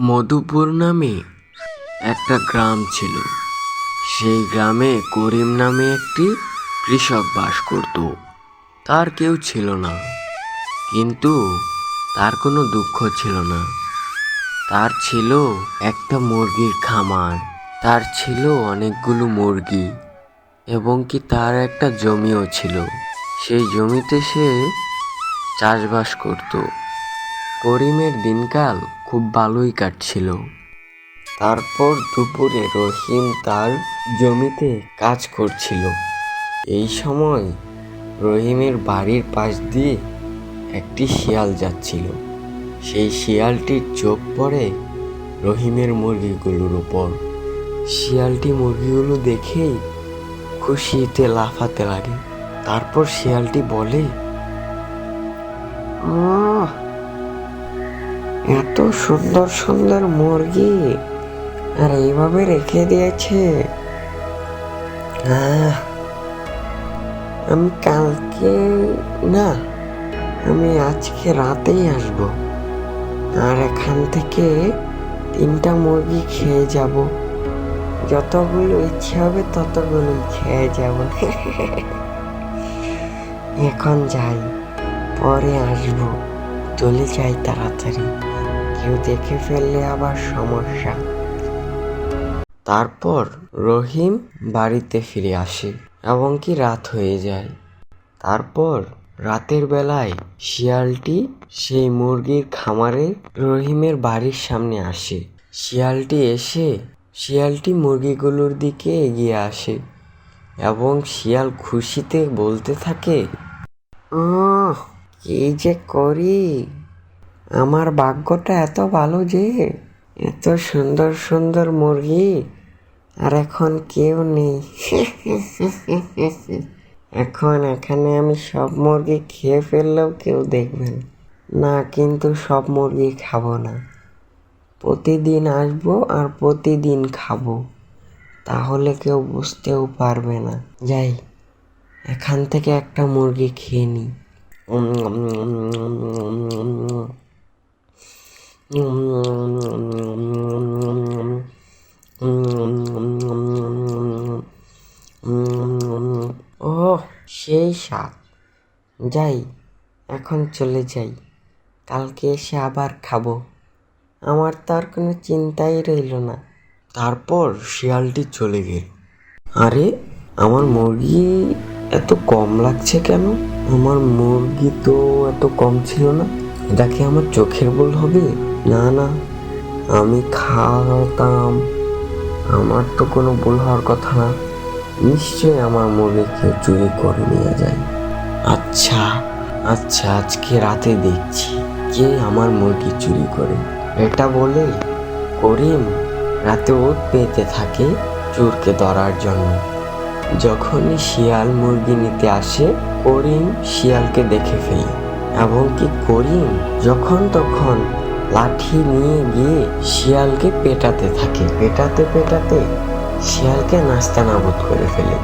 মধুপুর নামে একটা গ্রাম ছিল। সেই গ্রামে করিম নামে একটি কৃষক বাস করত। তার কেউ ছিল না। কিন্তু তার কোনো দুঃখ ছিল না। তার ছিল একটা মুরগির খামার। তার ছিল অনেকগুলো মুরগি এবং কি তার একটা জমিও ছিল। সেই জমিতে সে চাষবাস করত। করিমের দিনকাল খুব ভালোই কাটছিল। তারপর দুপুরে রহিম তার জমিতে কাজ করছিল। এই সময় রহিমের বাড়ির পাশ দিয়ে একটি শিয়াল যাচ্ছিল। সেই শিয়ালটির চোখ পড়ে রহিমের মুরগিগুলোর উপর। শিয়ালটি মুরগিগুলো দেখেই খুশিতে লাফাতে লাগে। তারপর শিয়ালটি বলে আহ, এত সুন্দর সুন্দর মুরগি। আর এইভাবে রেখে দিয়েছে। আমি কালকে, না, আমি আজকে রাতেই আসব। আর এখান থেকে তিনটা মুরগি খেয়ে যাব। যতগুলো ইচ্ছে হবে ততগুলো খেয়ে যাব। এখন যাই, পরে আসব। চলে যাই তাড়াতাড়ি। কেউ দেখে ফেললে আবার সমস্যা। তারপর রহিম বাড়িতে ফিরে আসে এবং কি রাত হয়ে যায়। তারপর রাতের বেলায় শিয়ালটি সেই মুরগির খামারে রহিমের বাড়ির সামনে আসে। শিয়ালটি এসে শিয়ালটি মুরগিগুলোর দিকে এগিয়ে আসে এবং শিয়াল খুশিতে বলতে থাকে কি যে করি? আমার ভাগ্যটা এত ভালো যে এত সুন্দর সুন্দর মুরগি আর এখন কেউ নেই এখন এখানে আমি সব মুরগি খেয়ে ফেললেও কেউ দেখবেন না কিন্তু সব মুরগি খাব না প্রতিদিন আসব আর প্রতিদিন খাব তাহলে কেউ বুঝতেও পারবে না যাই এখান থেকে একটা মুরগি খেয়ে নিই ও সেই স্বাদ যাই, এখন চলে যাই। কালকে এসে আবার খাব। আমার তো আর কোনো চিন্তাই রইল না। তারপর শিয়ালটি চলে গেল। আরে, আমার মুরগি এত কম লাগছে কেন? আমার মুরগি তো এত কম ছিল না। এটা কি আমার চোখের ভুল হবে? না না। আমি খাওয়াতাম। আমার তো কোনো ভুল হওয়ার কথা না। নিশ্চয়ই আমার মুরগি কেউ চুরি করে নিয়ে যায়। আচ্ছা আচ্ছা আজকে রাতে দেখছি। কে আমার মুরগি চুরি করে? এটা বলে করিম রাতে ওত পেতে থাকে চোরকে ধরার জন্য। যখনই শিয়াল মুরগি নিতে আসে, করিম শিয়ালকে দেখে ফেলে। এবং কি করিম যখন তখন লাঠি নিয়ে গিয়ে শিয়ালকে পেটাতে থাকে। পেটাতে পেটাতে শিয়ালকে নাস্তা নাবুদ করে ফেলে।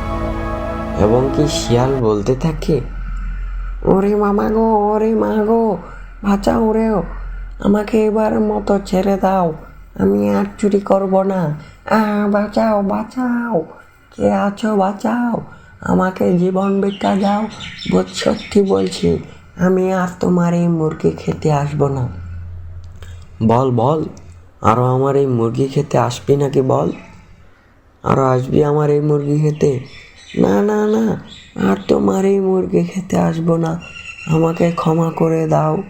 এবং কি শিয়াল বলতে থাকে, ওরে মামা গো, ওরে মা গো, বাঁচাও রেও আমাকে এবার মতো ছেড়ে দাও, আমি আর চুরি করব না। বাঁচাও বাঁচাও, কে আছো বাঁচাও, আমাকে জীবন দাও, বোধ সত্যি বলছি আমি আর তোমার এই মুরগি খেতে আসব না। বল বল। আরও আমার এই মুরগি খেতে আসবি নাকি বল? আরও আসবি আমার এই মুরগি খেতে? না না না। আর তোমার এই মুরগি খেতে আসব না। আমাকে ক্ষমা করে দাও।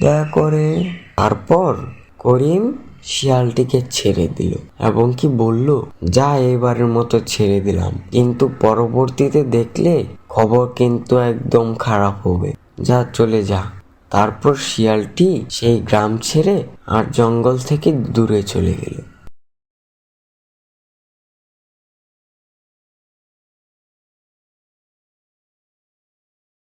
দয়া করে। তারপর করিম শিয়ালটিকে ছেড়ে দিল এবং কি বলল, যা এবারের মতো ছেড়ে দিলাম। কিন্তু পরবর্তীতে দেখলে খবর কিন্তু একদম খারাপ হবে। যা চলে যা। তারপর শিয়ালটি সেই গ্রাম ছেড়ে আর জঙ্গল থেকে দূরে চলে গেল।